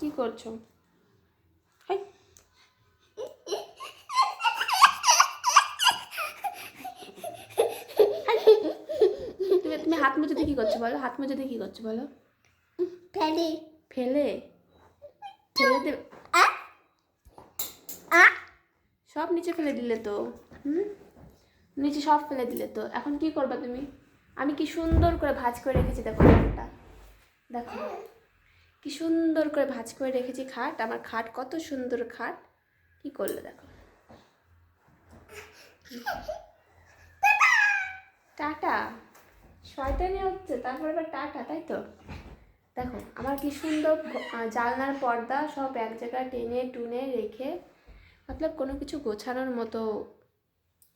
কি করছ। তুমি হাত মুছোতে কি করছ বলো? হাত মুছোতে কি করছ বলো? ফেলে। ফেলে? ফেলে দে সব নিচে ফেলে দিলে তো। হুম? নিচে সব ফেলে দিলে তো। এখন কি করবা তুমি? আমি কি সুন্দর করে ভাজ করে রেখেছি দেখো দেখো। কি সুন্দর করে ভাজ করে রেখেছি খাট, আমার খাট কত সুন্দর খাট। কি করলে দেখো? টাটা। শয়তানি হচ্ছে, তারপর আবার টাটা, তাই তো? দেখো, আমার কি সুন্দর জানলার পর্দা সব এক জায়গায় টেনে টুনে রেখে, মতলব কোনো কিছু গোছানোর মতো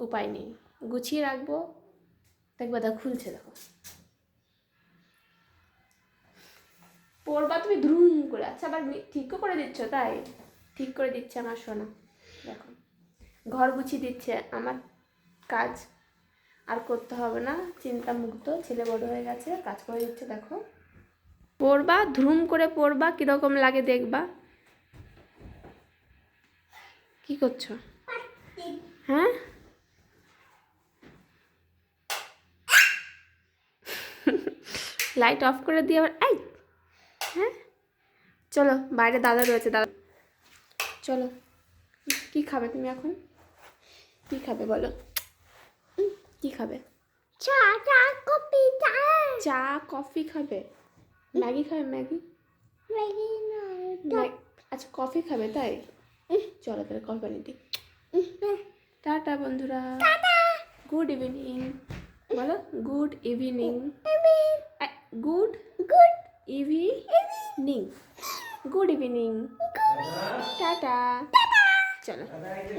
উপায় নেই। গুছিয়ে রাখব। দেখবে, দেখো, খুলছে, দেখো। পড়বা, তুমি দ্রুম করে আচ্ছা আবার ঠিকও করে দিচ্ছ, তাই? ঠিক করে দিচ্ছে আমার সোনা। দেখো, ঘর গুছিয়ে দিচ্ছে, আমার কাজ আর করতে হবে না, চিন্তা মুক্ত, ছেলে বড় হয়ে গেছে, কাজ করে দিচ্ছে, দেখো। পড়বা ধুম করে পড়বা, কীরকম লাগে দেখবা। কি করছ? হ্যাঁ? লাইট অফ করে দিয়ে আবার এই! হ্যাঁ? চলো বাইরে দাদা রয়েছে দাদা। চলো কি খাবে তুমি এখন? কি খাবে বলো? কি খাবে? চা চা কপি চা। চা কফি খাবে? ম্যাগি খাবে ম্যাগি? ম্যাগ- আচ্ছা কফি খাবে তাই? চলো তাহলে কফি বানিয়ে দিই। টাটা বন্ধুরা। গুড ইভিনিং বলো good evening good good evening good evening tata চলো